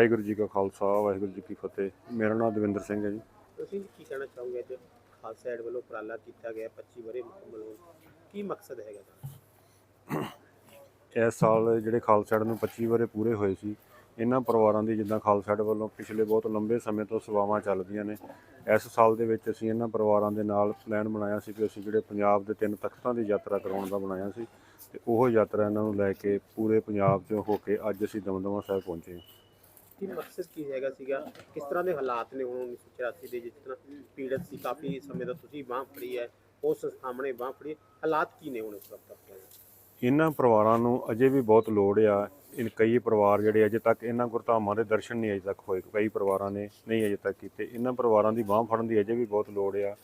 ਵਾਹਿਗੁਰੂ ਜੀ ਕਾ ਖਾਲਸਾ ਵਾਹਿਗੁਰੂ ਜੀ ਕੀ ਫਤਿਹ। ਮੇਰਾ ਨਾਮ ਦਵਿੰਦਰ ਸਿੰਘ ਹੈ ਜੀ। ਤੁਸੀਂ ਕੀ ਕਹਿਣਾ ਚਾਹੋਗੇ? ਅੱਜ ਖਾਲਸਾ ਏਡ ਵੱਲੋਂ ਉਪਰਾਲਾ ਕੀਤਾ ਗਿਆ 25 ਵਰੇ ਮੁਕੰਮਲ ਹੋਣ ਕੀ ਮਕਸਦ ਹੈਗਾ ਦਾ ਇਸ ਸਾਲ ਜਿਹੜੇ ਖਾਲਸਾ ਏਡ ਨੂੰ 25 ਵਰੇ ਪੂਰੇ ਹੋਏ ਸੀ ਇਹਨਾਂ ਪਰਿਵਾਰਾਂ ਦੀ ਜਿੱਦਾਂ ਖਾਲਸਾ ਏਡ ਵੱਲੋਂ ਪਿਛਲੇ ਬਹੁਤ ਲੰਬੇ ਸਮੇਂ ਤੋਂ ਸੇਵਾਵਾਂ ਚੱਲਦੀਆਂ ਨੇ ਇਸ ਸਾਲ ਦੇ ਵਿੱਚ ਅਸੀਂ ਇਹਨਾਂ ਪਰਿਵਾਰਾਂ ਦੇ ਨਾਲ ਪਲਾਨ ਬਣਾਇਆ ਸੀ ਕਿ ਅਸੀਂ ਜਿਹੜੇ ਪੰਜਾਬ ਦੇ ਤਿੰਨ ਤਖਤਾਂ ਦੀ ਯਾਤਰਾ ਕਰਾਉਣ ਦਾ ਬਣਾਇਆ ਸੀ ਤੇ ਉਹ ਯਾਤਰਾ ਇਹਨਾਂ ਨੂੰ ਲੈ ਕੇ ਪੂਰੇ ਪੰਜਾਬ 'ਚੋਂ ਹੋ ਕੇ ਅੱਜ ਅਸੀਂ ਦਮਦਮਾ ਸਾਹਿਬ ਪਹੁੰਚੇ ਹਾਂ। ਕੀ ਮਕਸਦ ਕੀ ਹੈਗਾ ਸੀਗਾ? ਕਿਸ ਤਰ੍ਹਾਂ ਦੇ ਹਾਲਾਤ ਨੇ ਹੁਣ 1984 ਦੇ ਜਿਸ ਤਰ੍ਹਾਂ ਪੀੜਤ ਸੀ, ਕਾਫੀ ਸਮੇਂ ਤੋਂ ਤੁਸੀਂ ਬਾਂਹ ਫੜੀ ਹੈ, ਉਸ ਸਾਹਮਣੇ ਬਾਂਹ ਫੜੀ ਹਾਲਾਤ ਕੀ ਨੇ ਹੁਣ ਇਸ ਵਕਤ ਆਪਣੇ? ਇਹਨਾਂ ਪਰਿਵਾਰਾਂ ਨੂੰ ਅਜੇ ਵੀ ਬਹੁਤ ਲੋੜ ਆ। ਇਨ ਕਈ ਪਰਿਵਾਰ ਜਿਹੜੇ ਅਜੇ ਤੱਕ ਇਹਨਾਂ ਗੁਰਧਾਮਾਂ ਦੇ ਦਰਸ਼ਨ ਨਹੀਂ ਅਜੇ ਤੱਕ ਹੋਏ। ਕਈ ਪਰਿਵਾਰਾਂ ਨੇ ਨਹੀਂ ਅਜੇ ਤੱਕ ਕੀਤੇ। ਇਹਨਾਂ ਪਰਿਵਾਰਾਂ ਦੀ ਬਾਹ ਫੜਨ ਦੀ ਅਜੇ ਵੀ ਬਹੁਤ ਲੋੜ ਆ।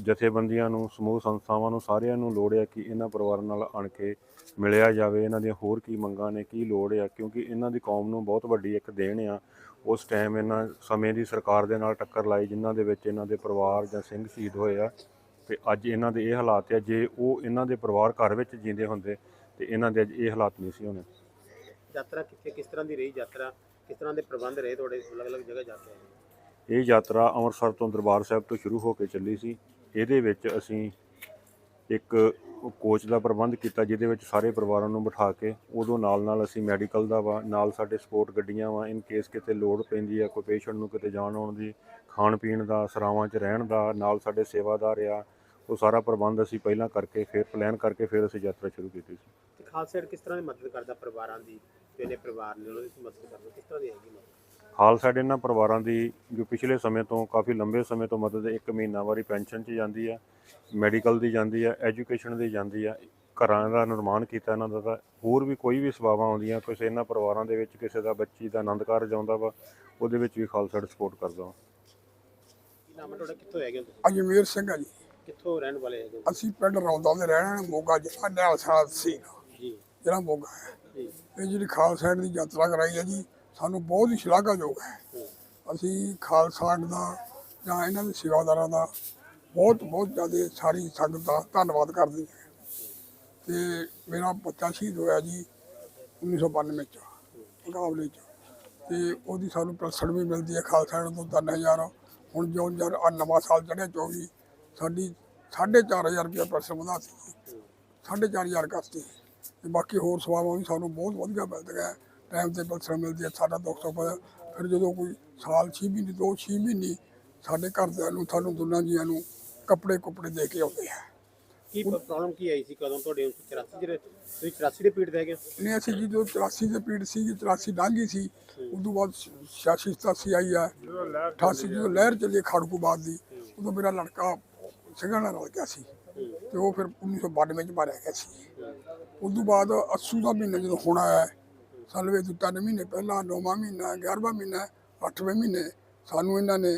ਜਥੇਬੰਦੀਆਂ ਨੂੰ, ਸਮੂਹ ਸੰਸਥਾਵਾਂ ਨੂੰ, ਸਾਰਿਆਂ ਨੂੰ ਲੋੜ ਆ ਕਿ ਇਹਨਾਂ ਪਰਿਵਾਰਾਂ ਨਾਲ ਆਣ ਕੇ ਮਿਲਿਆ ਜਾਵੇ। ਇਹਨਾਂ ਦੀਆਂ ਹੋਰ ਕੀ ਮੰਗਾਂ ਨੇ, ਕੀ ਲੋੜ ਆ ਕਿਉਂਕਿ ਇਹਨਾਂ ਦੀ ਕੌਮ ਨੂੰ ਬਹੁਤ ਵੱਡੀ ਇੱਕ ਦੇਣ ਆ। ਉਸ ਟਾਈਮ ਇਹਨਾਂ ਸਮੇਂ ਦੀ ਸਰਕਾਰ ਦੇ ਨਾਲ ਟੱਕਰ ਲਾਈ, ਜਿਨ੍ਹਾਂ ਦੇ ਵਿੱਚ ਇਹਨਾਂ ਦੇ ਪਰਿਵਾਰ ਜਾਂ ਸਿੰਘ ਸ਼ਹੀਦ ਹੋਏ ਆ। ਤੇ ਅੱਜ ਇਹਨਾਂ ਦੇ ਇਹ ਹਾਲਾਤ ਆ, ਜੇ ਉਹ ਇਹਨਾਂ ਦੇ ਪਰਿਵਾਰ ਘਰ ਵਿੱਚ ਜਿੰਦੇ ਹੁੰਦੇ, ਤੇ ਇਹਨਾਂ ਦੇ ਅੱਜ ਇਹ ਹਾਲਾਤ ਨਹੀਂ ਸੀ ਹੋਣੇ। ਯਾਤਰਾ ਕਿੱਥੇ, ਕਿਸ ਤਰ੍ਹਾਂ ਦੀ ਰਹੀ ਯਾਤਰਾ? ਕਿਸ ਤਰ੍ਹਾਂ ਦੇ ਪ੍ਰਬੰਧ ਰਹੇ ਤੁਹਾਡੇ? ਅਲੱਗ-ਅਲੱਗ ਜਗ੍ਹਾ ਜਾ ਕੇ ਇਹ ਯਾਤਰਾ ਅੰਮ੍ਰਿਤਸਰ ਤੋਂ ਦਰਬਾਰ ਸਾਹਿਬ ਤੋਂ ਸ਼ੁਰੂ ਹੋ ਕੇ ਚੱਲੀ ਸੀ। ਇਹਦੇ ਵਿੱਚ ਅਸੀਂ ਇੱਕ ਕੋਚ ਦਾ ਪ੍ਰਬੰਧ ਕੀਤਾ, ਜਿਹਦੇ ਵਿੱਚ ਸਾਰੇ ਪਰਿਵਾਰਾਂ ਨੂੰ ਬਿਠਾ ਕੇ ਉਦੋਂ ਨਾਲ ਨਾਲ ਅਸੀਂ ਮੈਡੀਕਲ ਦਾ ਵਾ, ਨਾਲ ਸਾਡੇ ਸਪੋਰਟ ਗੱਡੀਆਂ ਵਾ ਇਨ ਕੇਸ ਕਿਤੇ ਲੋੜ ਪੈਂਦੀ ਆ, ਕੋਈ ਪੇਸ਼ੈਂਟ ਨੂੰ ਕਿਤੇ ਜਾਣ ਆਉਣ ਦੀ ਖਾਣ ਪੀਣ ਦਾ, ਸਰਾਵਾਂ 'ਚ ਰਹਿਣ ਦਾ, ਨਾਲ ਸਾਡੇ ਸੇਵਾਦਾਰ ਆ, ਉਹ ਸਾਰਾ ਪ੍ਰਬੰਧ ਅਸੀਂ ਪਹਿਲਾਂ ਕਰਕੇ ਫਿਰ ਪਲਾਨ ਕਰਕੇ ਫਿਰ ਅਸੀਂ ਯਾਤਰਾ ਸ਼ੁਰੂ ਕੀਤੀ ਸੀ। ਤੇ ਖਾਲਸਾ ਏਡ ਕਿਸ ਤਰ੍ਹਾਂ ਦੀ ਮਦਦ ਕਰਦਾ ਪਰਿਵਾਰਾਂ ਦੀ, ਜਿਹੜੇ ਪਰਿਵਾਰ ਨੇ ਉਹਨਾਂ ਦੀ ਮਦਦ ਕਰਦਾ, ਕਿਸ ਤਰ੍ਹਾਂ ਦੀ ਹੈਗੀ ਮਦਦ? ਹਾਲ ਸਾਡੇ ਇਹਨਾਂ ਪਰਿਵਾਰਾਂ ਦੀ ਜੋ ਪਿਛਲੇ ਸਮੇਂ ਤੋਂ ਕਾਫੀ ਲੰਬੇ ਸਮੇਂ ਤੋਂ ਮਦਦ ਇੱਕ ਮਹੀਨਾ ਵਾਰੀ ਪੈਨਸ਼ਨ 'ਚ ਜਾਂਦੀ ਆ ਮੈਡੀਕਲ ਦੀ ਜਾਂਦੀ ਆ ਐਜੂਕੇਸ਼ਨ ਦੀ ਜਾਂਦੀ ਆ ਘਰਾਂ ਦਾ ਨਿਰਮਾਣ ਕੀਤਾ ਇਹਨਾਂ ਦਾ ਤਾਂ ਹੋਰ ਵੀ ਕੋਈ ਵੀ ਸੇਵਾਵਾਂ ਆਉਂਦੀਆਂ ਕਿਸੇ ਇਹਨਾਂ ਪਰਿਵਾਰਾਂ ਦੇ ਵਿੱਚ ਕਿਸੇ ਦਾ ਬੱਚੀ ਦਾ ਆਨੰਦ ਕਾਰਜ ਆਉਂਦਾ ਵਾ ਉਹਦੇ ਵਿੱਚ ਵੀ ਖਾਲਸਾ ਸਪੋਰਟ ਕਰਦਾ ਵਾ। ਕੀ ਨਾਮ ਤੁਹਾਡਾ? ਕਿੱਥੋਂ ਹੈਗੇ ਹੋ ਤੁਸੀਂ? ਅਜਮੇਰ ਸਿੰਘ ਆ ਜੀ। ਕਿੱਥੋਂ ਰਹਿਣ ਵਾਲੇ ਹੈਗੇ? ਅਸੀਂ ਪਿੰਡ ਰੌਂਦਾ ਦੇ ਰਹਿਣ ਵਾਲੇ ਮੋਗਾ ਜ਼ਿਲ੍ਹਾ ਨਿਹਾਲ ਸਾਹ ਸੀ ਜੀ। ਜਿਹੜਾ ਮੋਗਾ ਹੈ। ਜੀ। ਇਹ ਜਿਹੜੀ ਖਾਲਸਾ ਦੀ ਯਾਤਰਾ ਕਰਾਈ ਹੈ ਜੀ ਸਾਨੂੰ ਬਹੁਤ ਹੀ ਸ਼ਲਾਘਾਯੋਗ ਹੈ। ਅਸੀਂ ਖਾਲਸਾ ਦਾ ਜਾਂ ਇਹਨਾਂ ਦੇ ਸੇਵਾਦਾਰਾਂ ਦਾ ਬਹੁਤ ਬਹੁਤ ਜ਼ਿਆਦਾ ਸਾਰੀ ਸੰਗਤ ਦਾ ਧੰਨਵਾਦ ਕਰਦੇ ਹਾਂ। ਤੇ ਮੇਰਾ ਬੱਚਾ ਸ਼ਹੀਦ ਹੋਇਆ ਜੀ 1992 ਚ, ਮੁਕਾਬਲੇ ਚ। ਤੇ ਉਹਦੀ ਸਾਨੂੰ ਪੈਨਸ਼ਨ ਵੀ ਮਿਲਦੀ ਹੈ ਖਾਲਸਾ ਏਡ ਤੋਂ 3000 ਹੁਣ ਜੋ ਜਰ ਨਵਾਂ ਸਾਲ ਚੜ੍ਹਿਆ 24 ਸਾਡੀ 4500 ਰੁਪਏ ਪੈਨਸ਼ਨ ਵਧਾਤੀ ਸਾਢੇ ਚਾਰ ਹਜ਼ਾਰ ਕਰਤੀ ਤੇ ਬਾਕੀ ਹੋਰ ਸੇਵਾਵਾਂ ਵੀ ਸਾਨੂੰ ਬਹੁਤ ਵਧੀਆ ਮਿਲਦੀਆਂ। ਟਾਈਮ ਤੇ ਪੈਨਸ਼ਨ ਮਿਲਦੀ ਹੈ ਸਾਡਾ ਦੁੱਖ ਸੁੱਖ ਹੋਇਆ ਫਿਰ ਜਦੋਂ ਕੋਈ ਸਾਲ 6 ਮਹੀਨੇ ਦੋ 6 ਮਹੀਨੇ ਸਾਡੇ ਘਰਦਿਆਂ ਨੂੰ ਸਾਨੂੰ ਦੋਨਾਂ ਜੀਆਂ ਨੂੰ ਕੱਪੜੇ ਕੁੱਪੜੇ ਦੇ ਕੇ ਆਉਂਦੇ ਆ। ਕੀ ਪ੍ਰੋਬਲਮ ਕੀ ਆਈ ਸੀ ਕਦੋਂ ਤੁਹਾਡੇ 84 ਜਿਹੜੇ ਤੁਸੀਂ 84 ਦੇ ਪੀੜਤ ਹੈਗੇ ਹੋ? ਨੇ ਅਸੀਂ ਜਦੋਂ 84 ਦੇ ਪੀੜ ਸੀ 84 ਲੰਘੀ ਸੀ ਉਦੋਂ ਬਾਅਦ 86 87 ਆਈ ਆ। 88 ਜਦੋਂ ਲਹਿਰ ਚੱਲੀ ਖੜਕੂ ਬਾਦ ਦੀ ਉਦੋਂ ਮੇਰਾ ਲੜਕਾ ਸਿੰਘਾਂ ਨਾਲ ਰਲ ਗਿਆ ਸੀ। ਤੇ ਉਹ ਫਿਰ 1992 ਚ ਮਾਰਿਆ ਗਿਆ ਸੀ। ਉਦੋਂ ਬਾਅਦ ਅੱਸੂ ਦਾ ਮਹੀਨਾ ਜਦੋਂ ਹੁਣ ਆਇਆ ਸਲਵੇ ਤੋਂ ਤਿੰਨ ਮਹੀਨੇ ਪਹਿਲਾਂ ਨੌਵਾਂ ਮਹੀਨਾ 11ਵਾਂ ਮਹੀਨਾ 8ਵੇਂ ਮਹੀਨੇ ਸਾਨੂੰ ਇਹਨਾਂ ਨੇ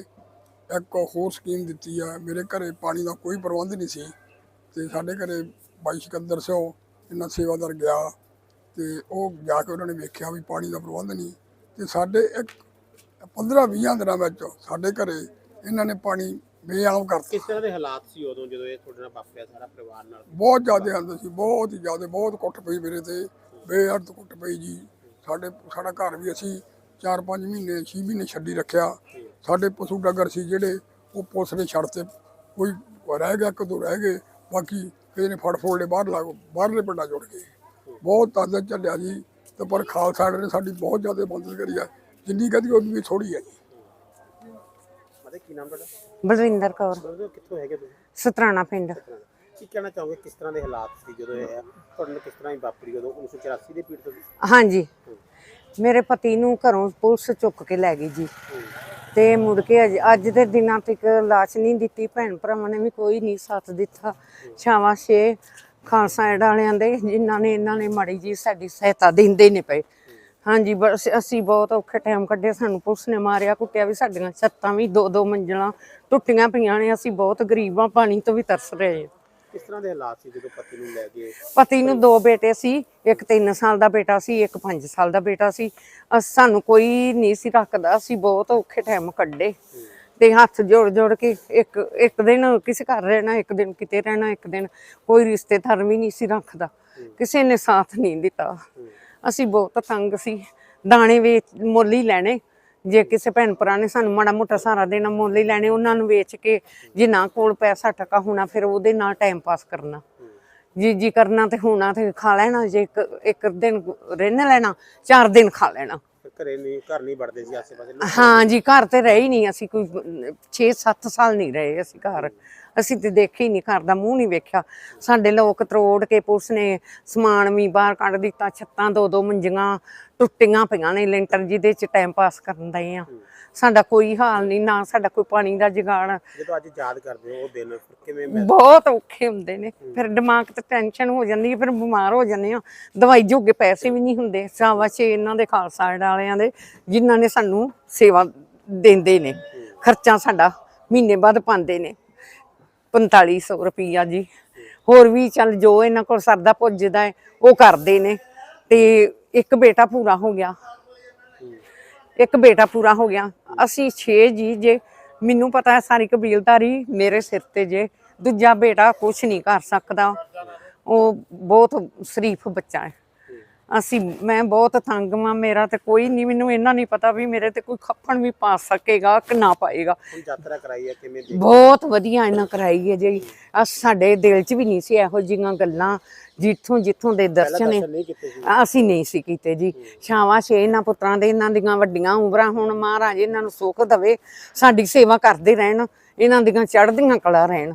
ਇੱਕ ਹੋਰ ਸਕੀਮ ਦਿੱਤੀ ਆ। ਮੇਰੇ ਘਰੇ ਪਾਣੀ ਦਾ ਕੋਈ ਪ੍ਰਬੰਧ ਨਹੀਂ ਸੀ ਤੇ ਸਾਡੇ ਘਰੇ ਬਾਈ ਸਿਕੰਦਰ ਸਿੰਘ ਇਹਨਾਂ ਸੇਵਾਦਾਰ ਗਿਆ ਤੇ ਉਹ ਜਾ ਕੇ ਉਹਨਾਂ ਨੇ ਵੇਖਿਆ ਵੀ ਪਾਣੀ ਦਾ ਪ੍ਰਬੰਧ ਨਹੀਂ ਤੇ ਸਾਡੇ ਇੱਕ 15 20 ਦਿਨਾਂ ਵਿੱਚ ਸਾਡੇ ਘਰੇ ਇਹਨਾਂ ਨੇ ਪਾਣੀ ਬੇਆਮ ਕਰਤਾ। ਕਿਸ ਤਰ੍ਹਾਂ ਦੇ ਹਾਲਾਤ ਸੀ ਉਦੋਂ ਜਦੋਂ ਇਹ ਤੁਹਾਡੇ ਨਾਲ ਵਾਪਰਿਆ ਸਾਰਾ ਪਰਿਵਾਰ ਨਾਲ? ਬਹੁਤ ਜ਼ਿਆਦਾ ਹੁੰਦੇ ਸੀ ਬਹੁਤ ਹੀ ਜ਼ਿਆਦਾ ਬਹੁਤ ਕੁੱਟ ਪਈ ਮੇਰੇ ਤੇ ਬੇਅਰਥ ਕੁੱਟ ਪਈ ਜੀ। ਸਾਡੇ ਸਾਡਾ ਘਰ ਵੀ ਅਸੀਂ 4-5 ਮਹੀਨੇ 6 ਮਹੀਨੇ ਛੱਡੀ ਰੱਖਿਆ। ਸਾਡੇ ਪਸ਼ੂ ਡੰਗਰ ਸੀ ਜਿਹੜੇ ਉਹ ਪੁਲਿਸ ਨੇ ਛੱਡ ਤੇ ਕੋਈ ਰਹਿ ਗਿਆ ਕਦੋਂ ਰਹਿ ਗਏ ਬਾਕੀ ਕਿਸੇ ਨੇ ਫੜ ਫੋੜ ਲਏ ਬਾਹਰ ਲਾ ਬਾਹਰਲੇ ਪਿੰਡਾਂ ਜੁੜ ਗਏ। ਬਹੁਤ ਤੰਦ ਚੱਲਿਆ ਜੀ। ਤੇ ਪਰ ਖਾਲਸਾ ਨੇ ਸਾਡੀ ਬਹੁਤ ਜ਼ਿਆਦਾ ਮਦਦ ਕਰੀ ਆ। ਜਿੰਨੀ ਕਦੀ ਉਹਦੀ ਵੀ ਥੋੜੀ ਹੈ ਜੀ। ਮਤਲਬ ਕੀ ਨਾਮ ਤੁਹਾਡਾ? ਬਲਵਿੰਦਰ ਕੌਰ। ਕਿੱਥੋਂ ਹੈਗੇ ਤੁਸੀਂ? ਸਤਰਾਣਾ ਪਿੰਡ। ਕੀ ਕਹਿਣਾ ਚਾਹੋਗੇ? ਕਿਸ ਤਰ੍ਹਾਂ ਦੇ ਹਾਲਾਤ ਸੀ ਜਦੋਂ ਇਹ ਤੁਹਾਡੇ ਨਾਲ ਕਿਸ ਤਰ੍ਹਾਂ ਹੀ ਵਾਪਰੀ ਉਦੋਂ? 1984 ਦੇ ਪੀੜਤ ਸੀ ਹਾਂਜੀ। ਮੇਰੇ ਪਤੀ ਨੂੰ ਘਰੋਂ ਪੁਲਿਸ ਚੁੱਕ ਕੇ ਲੈ ਗਈ ਜੀ। ਤੇ ਮੁੜ ਕੇ ਅਜ- ਅੱਜ ਦੇ ਦਿਨਾਂ ਤੱਕ ਲਾਸ਼ ਨਹੀਂ ਦਿੱਤੀ। ਭੈਣ ਭਰਾਵਾਂ ਨੇ ਵੀ ਕੋਈ ਨਹੀਂ ਸਾਥ ਦਿੱਤਾ। ਛਾਵਾਂ ਛੇ ਖਾਲਸਾ ਏਡ ਵਾਲਿਆਂ ਦੇ ਜਿਨ੍ਹਾਂ ਨੇ ਇਹਨਾਂ ਨੇ ਮਾੜੀ ਜੀ ਸਾਡੀ ਸਹਾਇਤਾ ਦਿੰਦੇ ਨੇ ਪਏ। ਹਾਂਜੀ ਬਸ ਅਸੀਂ ਬਹੁਤ ਔਖੇ ਟਾਈਮ ਕੱਢੇ ਸਾਨੂੰ ਪੁਲਿਸ ਨੇ ਮਾਰਿਆ ਕੁੱਟਿਆ ਵੀ। ਸਾਡੀਆਂ ਛੱਤਾਂ ਵੀ ਦੋ ਦੋ ਮੰਜ਼ਲਾਂ ਟੁੱਟੀਆਂ ਪਈਆਂ ਨੇ। ਅਸੀਂ ਬਹੁਤ ਗਰੀਬ ਪਾਣੀ ਤੋਂ ਵੀ ਤਰਸ ਰਹੇ ਹਾਂ। ਕਿਸ ਤਰ੍ਹਾਂ ਦੇ ਹਾਲਾਤ ਸੀ ਜਦੋਂ ਪਤੀ ਨੂੰ ਲੈ ਗਏ? ਪਤੀ ਨੂੰ ਦੋ ਬੇਟੇ ਸੀ, ਇੱਕ 3 ਸਾਲ ਦਾ ਬੇਟਾ ਸੀ, ਇੱਕ 5 ਸਾਲ ਦਾ ਬੇਟਾ ਸੀ। ਅਸ- ਸਾਨੂੰ ਕੋਈ ਨਹੀਂ ਸੀ ਰੱਖਦਾ, ਅਸੀਂ ਬਹੁਤ ਔਖੇ ਟਾਈਮ ਕੱਢੇ। ਤੇ ਹੱਥ ਜੋੜ ਜੋੜ ਕੇ ਇੱਕ ਇੱਕ ਦਿਨ ਕਿਸੇ ਘਰ ਰਹਿਣਾ, ਇੱਕ ਦਿਨ ਕਿਤੇ ਰਹਿਣਾ, ਇੱਕ ਦਿਨ ਕੋਈ ਰਿਸ਼ਤੇਦਾਰ ਵੀ ਨਹੀਂ ਸੀ ਰੱਖਦਾ। ਕਿਸੇ ਨੇ ਸਾਥ ਨਹੀਂ ਦਿੱਤਾ। ਅਸੀਂ ਬਹੁਤ ਤੰਗ ਸੀ। ਦਾਣੇ ਵੇਚ, ਮੁੱਲ ਹੀ ਲੈਣੇ। ਜੇ ਕਿਸੇ ਭੈਣ ਭਰਾ ਨੇ ਸਾਨੂੰ ਮਾੜਾ ਮੋਟਾ ਸਹਾਰਾ ਦੇਣਾ ਮੁੱਲ ਹੀ ਲੈਣੇ ਉਹਨਾਂ ਨੂੰ ਵੇਚ ਕੇ ਜੇ ਨਾ ਕੋਲ ਪੈਸਾ ਟਕਾ ਹੋਣਾ ਫਿਰ ਉਹਦੇ ਨਾਲ ਟਾਈਮ ਪਾਸ ਕਰਨਾ। ਜੀ ਜੀ ਕਰਨਾ ਤੇ ਹੋਣਾ ਤੇ ਖਾ ਲੈਣਾ ਜੇ ਇੱਕ ਇੱਕ ਦਿਨ ਰਹਿਣ ਲੈਣਾ ਚਾਰ ਦਿਨ ਖਾ ਲੈਣਾ। ਘਰੇ ਨਹੀਂ ਘਰ ਨਹੀਂ ਵੜਦੇ ਸੀ ਆਸੇ ਪਾਸੇ ਹਾਂ ਜੀ ਘਰ ਤੇ ਰਹੇ ਨਹੀਂ ਅਸੀਂ ਕੋਈ 6-7 ਸਾਲ ਨਹੀਂ ਰਹੇ ਅਸੀਂ ਘਰ। ਅਸੀਂ ਤੇ ਦੇਖੇ ਹੀ ਨਹੀਂ ਘਰ ਦਾ ਮੂੰਹ ਨਹੀਂ ਵੇਖਿਆ। ਸਾਡੇ ਲੋਕ ਤਰੋੜ ਕੇ ਪੁਲਿਸ ਨੇ ਸਮਾਨ ਵੀ ਬਾਹਰ ਕੱਢ ਦਿੱਤਾ ਛੱਤਾਂ ਦੋ ਦੋ ਮੰਜੀਆਂ ਟੁੱਟੀਆਂ ਪਈਆਂ ਨੇ ਲੈਂਟਰ ਜਿਹਦੇ ਚ ਟਾਈਮ ਪਾਸ ਕਰਨ ਦੇ ਆ। ਸਾਡਾ ਕੋਈ ਹਾਲ ਨਹੀਂ ਨਾ ਸਾਡਾ ਕੋਈ ਪਾਣੀ ਦਾ ਜੁਗਾੜ। ਜਦੋਂ ਅੱਜ ਯਾਦ ਕਰਦੇ ਹੋ ਉਹ ਦਿਨ ਕਿਵੇਂ ਬਹੁਤ ਔਖੇ ਹੁੰਦੇ ਨੇ। ਫਿਰ ਦਿਮਾਗ ਤੇ ਟੈਨਸ਼ਨ ਹੋ ਜਾਂਦੀ ਹੈ ਫਿਰ ਬਿਮਾਰ ਹੋ ਜਾਂਦੇ ਆ ਦਵਾਈ ਜੋਗੇ ਪੈਸੇ ਵੀ ਨਹੀਂ ਹੁੰਦੇ। ਸ਼ਾਬਾਸ਼ੇ ਇਹਨਾਂ ਦੇ ਖਾਲਸਾ ਵਾਲਿਆਂ ਦੇ ਜਿਨ੍ਹਾਂ ਨੇ ਸਾਨੂੰ ਸੇਵਾ ਦਿੰਦੇ ਨੇ। ਖਰਚਾ ਸਾਡਾ ਮਹੀਨੇ ਬਾਅਦ ਪਾਉਂਦੇ ਨੇ। 4500 ਰੁਪਈਆ ਜੀ। ਹੋਰ ਵੀ ਚੱਲ ਜੋ ਇਹਨਾਂ ਕੋਲ ਸਰਦਾ ਪੁੱਜਦਾ ਹੈ, ਉਹ ਕਰਦੇ ਨੇ। ਤੇ ਇੱਕ ਬੇਟਾ ਪੂਰਾ ਹੋ ਗਿਆ। ਇੱਕ ਬੇਟਾ ਪੂਰਾ ਹੋ ਗਿਆ। ਅਸੀਂ 6 ਜੀ ਜੇ। ਮੈਨੂੰ ਪਤਾ ਹੈ ਸਾਰੀ ਕਬੀਲਦਾਰੀ ਮੇਰੇ ਸਿਰ ਤੇ ਜੇ। ਦੂਜਾ ਬੇਟਾ ਕੁਝ ਨਹੀਂ ਕਰ ਸਕਦਾ। ਉਹ ਬਹੁਤ ਸ਼ਰੀਫ ਬੱਚਾ ਹੈ। ਅਸੀਂ ਮੈਂ ਬਹੁਤ ਤੰਗ ਮਾਂ ਮੇਰਾ ਤੇ ਕੋਈ ਨਹੀਂ ਮੈਨੂੰ ਇਹਨਾਂ ਨਹੀਂ ਪਤਾ ਵੀ ਮੇਰੇ ਤੇ ਕੋਈ ਖੱਫਣ ਵੀ ਪਾ ਸਕੇਗਾ ਕਿ ਨਾ ਪਾਏਗਾ। ਹੁਣ ਯਾਤਰਾ ਕਰਾਈ ਹੈ ਕਿਵੇਂ ਦੇ ਬਹੁਤ ਵਧੀਆ ਇਹਨਾਂ ਕਰਾਈ ਹੈ ਜੀ। ਆ ਸਾਡੇ ਦਿਲ 'ਚ ਵੀ ਨਹੀਂ ਸੀ ਇਹੋ ਜਿਹੀਆਂ ਗੱਲਾਂ ਜਿੱਥੋਂ ਜਿੱਥੋਂ ਦੇ ਦਰਸ਼ਨ ਅਸੀਂ ਨਹੀਂ ਸੀ ਕੀਤੇ ਜੀ। ਸ਼ਾਵਾ ਛੇ ਇਹਨਾਂ ਪੁੱਤਰਾਂ ਦੇ ਇਹਨਾਂ ਦੀਆਂ ਵੱਡੀਆਂ ਉਮਰਾਂ ਹੁਣ ਮਹਾਰਾਜ ਇਹਨਾਂ ਨੂੰ ਸੁੱਖ ਦਵੇ ਸਾਡੀ ਸੇਵਾ ਕਰਦੇ ਰਹਿਣ ਇਹਨਾਂ ਦੀਆਂ ਚੜ੍ਹਦੀਆਂ ਕਲਾ ਰਹਿਣ।